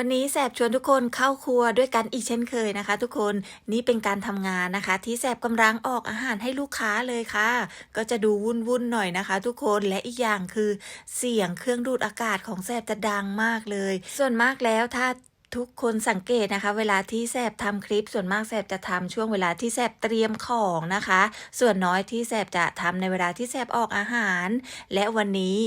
วันนี้แสบชวนทุกคนเข้าครัวด้วยกันอีกเช่นเคยนะคะ ทุกคนนี่เป็นการทำงานนะคะ ที่แสบกำลังออกอาหารให้ลูกค้าเลยค่ะ ก็จะดูวุ่นวุ่นหน่อยนะคะ ทุกคนและอีกอย่างคือเสียงเครื่องดูดอากาศของแสบจะดังมากเลย ส่วนมากแล้วถ้า ทุกคนสังเกตนะคะ เวลาที่แสบทำคลิปส่วนมากแสบจะทำช่วงเวลาที่แสบเตรียมของนะคะ ส่วนน้อยที่แสบจะทำในเวลาที่แสบออกอาหาร และวันนี้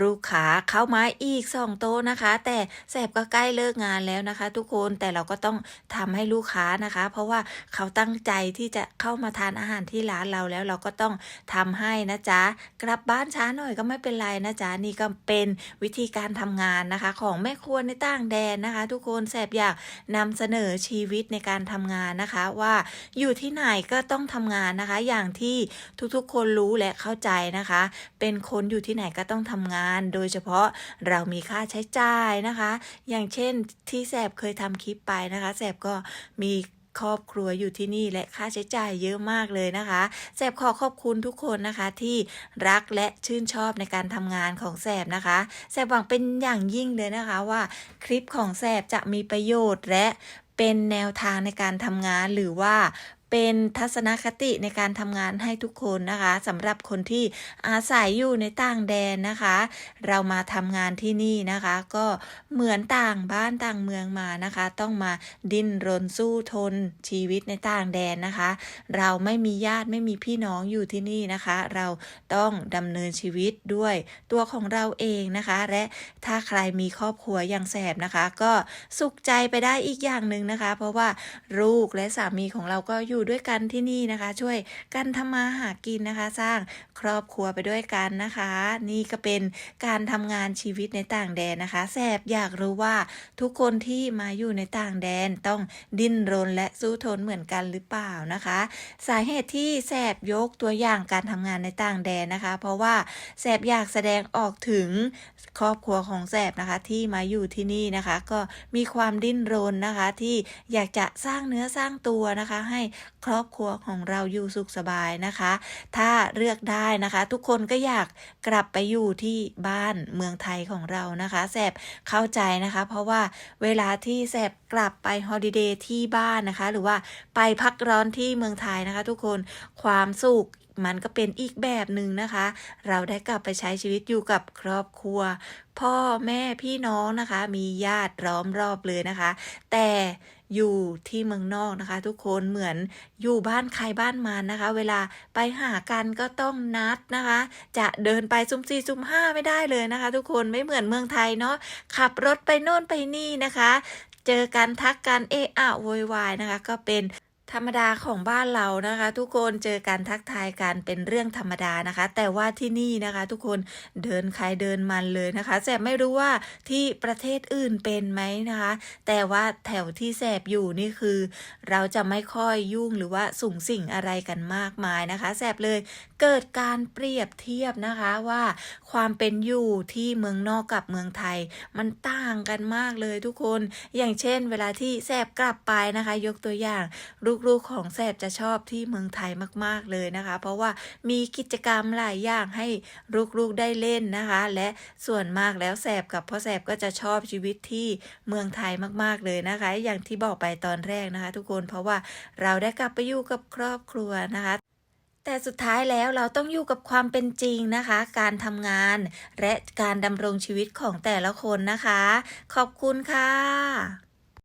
ลูกค้าเข้ามาอีกสองโต๊ะนะคะ แต่แสบก็ใกล้เลิกงานแล้วนะคะ ทุกคนแต่เราก็ต้องทำให้ลูกค้านะคะ เพราะว่าเขาตั้งใจที่จะเข้ามาทานอาหารที่ร้านเราแล้วเราก็ต้องทำให้นะจ๊ะกลับบ้านช้าหน่อยก็ไม่เป็นไรนะจ๊ะนี่ก็เป็นวิธีการทำงานนะคะ ของแม่ครัวในต่างแดนนะคะ ทุกคนแสบอยากนำเสนอชีวิตในการทำงานนะคะ ว่าอยู่ที่ไหนก็ต้องทำงานนะคะ อย่างที่ทุกๆ คนรู้และเข้าใจนะคะ เป็นคนอยู่ที่ไหนก็ต้องทำงาน โดยเฉพาะเรามีค่าใช้จ่ายนะคะ อย่างเช่นที่แสบเคยทำคลิปไปนะคะ แสบก็มี ครอบครัวอยู่ที่นี่และค่าใช้จ่ายเยอะมากเลยนะคะ แสบขอขอบคุณทุกคนนะคะที่รักและชื่นชอบในการทำงานของแสบนะคะ แสบหวังเป็นอย่างยิ่งเลยนะคะว่าคลิปของแสบจะมีประโยชน์และเป็นแนวทางในการทำงานหรือว่า เป็นทัศนคติในการทำงานให้ทุกคนนะคะสำหรับคนที่อาศัยอยู่ในต่างแดนนะคะ เรามาทำงานที่นี่นะคะ ก็เหมือนต่างบ้านต่างเมืองมานะคะ ต้องมาดิ้นรนสู้ทนชีวิตในต่างแดนนะคะ เราไม่มีญาติไม่มีพี่น้องอยู่ที่นี่นะคะ เราต้องดำเนินชีวิตด้วยตัวของเราเองนะคะ และถ้าใครมีครอบครัวอย่างแสบนะคะ ก็สุขใจไปได้อีกอย่างหนึ่งนะคะ เพราะว่าลูกและสามีของเราก็อยู่ด้วยกันที่นี่นะคะ ช่วยกันทำมาหากินนะคะ สร้างครอบครัวไปด้วยกันนะคะ นี่ก็เป็นการทำงานชีวิตในต่างแดนนะคะแสบอยากรู้ว่าทุกคนที่มาอยู่ในต่างแดนต้องดิ้นรนและสู้ทนเหมือนกันหรือเปล่านะคะ สาเหตุที่แสบยกตัวอย่างการทำงานในต่างแดนนะคะ เพราะว่าแสบอยากแสดงออกถึงครอบครัวของแสบนะคะที่มาอยู่ที่นี่นะคะ ก็มีความดิ้นรนนะคะที่อยากจะสร้างเนื้อสร้างตัวนะคะ ให้ครอบครัวของเราอยู่สุขสบายนะคะ ถ้าเลือกได้นะคะ ทุกคนก็อยากกลับไปอยู่ที่บ้านเมืองไทยของเรานะคะแสบเข้าใจนะคะ เพราะว่าเวลาที่แสบกลับไปฮอลิเดย์ที่บ้านนะคะ หรือว่าไปพักร้อนที่เมืองไทยนะคะ ทุกคนความสุข มันก็เป็นอีกแบบหนึ่งนะคะ เราได้กลับไปใช้ชีวิตอยู่กับครอบครัว พ่อแม่พี่น้องนะคะ มีญาติล้อมรอบเลยนะคะ แต่อยู่ที่เมืองนอกนะคะ ทุกคนเหมือนอยู่บ้านใครบ้านมันนะคะ เวลาไปหากันก็ต้องนัดนะคะ จะเดินไปซุ่มสี่ซุ่มห้าไม่ได้เลยนะคะ ทุกคนไม่เหมือนเมืองไทยเนาะขับรถไปโน่นไปนี่นะคะ เจอกันทักกันเอะอะโวยวายนะคะ ก็เป็น ธรรมดาของบ้านเรานะคะ ทุกคนเจอกันทักทายกันเป็นเรื่องธรรมดานะคะ แต่ว่าที่นี่นะคะ ทุกคนเดินใครเดินมันเลยนะคะแสบไม่รู้ว่าที่ประเทศอื่นเป็นไหมนะคะ แต่ว่าแถวที่แสบอยู่นี่คือ เราจะไม่ค่อยยุ่งหรือว่าสุ่งสิ่งอะไรกันมากมายนะคะแสบเลยเกิดการเปรียบเทียบนะคะว่าความเป็นอยู่ที่เมืองนอกกับเมืองไทย มันต่างกันมากเลยทุกคน อย่างเช่น เวลาที่แสบกลับไปนะคะ ยกตัวอย่างลูกๆของแสบจะชอบที่เมืองไทยมาก ๆเลยนะคะ เพราะว่ามีกิจกรรมหลายอย่างให้ลูกๆได้เล่นนะคะ และส่วนมากแล้วแสบกับพ่อแสบก็จะชอบชีวิตที่เมืองไทยมาก ๆเลยนะคะ อย่างที่บอกไปตอนแรกนะคะ ทุกคนเพราะว่าเราได้กลับไปอยู่กับครอบครัวนะคะแต่สุดท้ายแล้วเราต้องอยู่กับความเป็นจริงนะคะ การทำงานและการดำรงชีวิตของแต่ละคนนะคะ ขอบคุณค่ะ